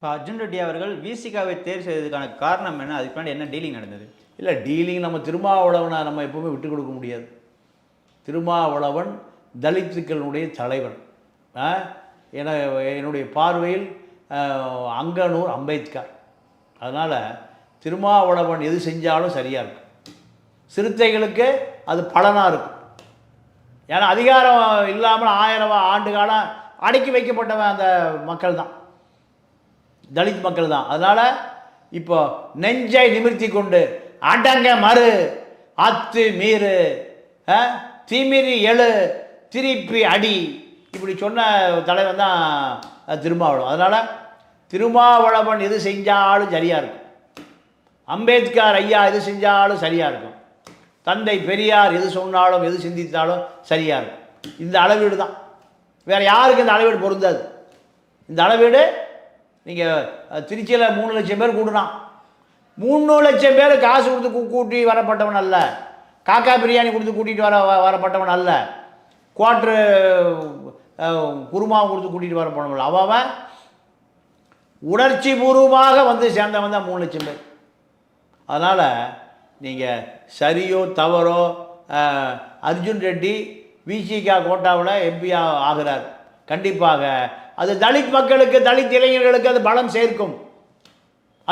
இப்போ அர்ஜுன் ரெட்டி அவர்கள் விசிகாவை தேர்வு செய்ததுக்கான காரணம் என்ன? அதுக்கு முன்னாடி என்ன டீலிங் நடந்தது? இல்லை டீலிங் நம்ம திருமாவளவனை நம்ம எப்பவுமே விட்டு கொடுக்க முடியாது. திருமாவளவன் தலித்துக்களுடைய தலைவன். என என்னுடைய பார்வையில் அங்கனூர் அம்பேத்கர். அதனால் திருமாவளவன் எது செஞ்சாலும் சரியாக இருக்கும். சிறுத்தைகளுக்கு அது பலனாக இருக்கும். ஏன்னா அதிகாரம் இல்லாமல் ஆயிரம் ஆண்டு காலம் அடக்கி வைக்கப்பட்டவன் அந்த மக்கள் தான் தலித் மக்கள் தான். அதனால் இப்போ நெஞ்சை நிமிர்த்தி கொண்டு அடங்க மறு. அத்து மீறு திமிரி எழு திருப்பி அடி. இப்படி சொன்ன தலைவன் தான் திருமாவளவன். அதனால் திருமாவளவன் எது செஞ்சாலும் சரியாக இருக்கும். அம்பேத்கர் ஐயா எது செஞ்சாலும் சரியாக இருக்கும். தந்தை பெரியார் எது சொன்னாலும் எது சிந்தித்தாலும் சரியாக இருக்கும். இந்த அளவீடு தான். வேறு யாருக்கு இந்த அளவீடு பொருந்தாது? இந்த அளவீடு நீங்கள் திருச்சியில் மூணு லட்சம் பேர் கூடுனான் மூணு லட்சம் பேர் காசு கொடுத்து கூட்டி வரப்பட்டவன் அல்ல. காக்கா பிரியாணி கொடுத்து கூட்டிகிட்டு வர வ- வரப்பட்டவன் அல்ல. குவாட்ரு குருமாவை கொடுத்து கூட்டிகிட்டு வரப்பட்டவன் அல்ல. அவன் உணர்ச்சி பூர்வமாக வந்து சேர்ந்தவன் தான் மூணு லட்சம் பேர். அதனால் நீங்கள் சரியோ தவறோ அர்ஜுன் ரெட்டி விசிகா கோட்டாவில் எம்பி ஆகிறார். கண்டிப்பாக. அது தலித் மக்களுக்கு தலித் இளைஞர்களுக்கு அது பலம் சேர்க்கும்.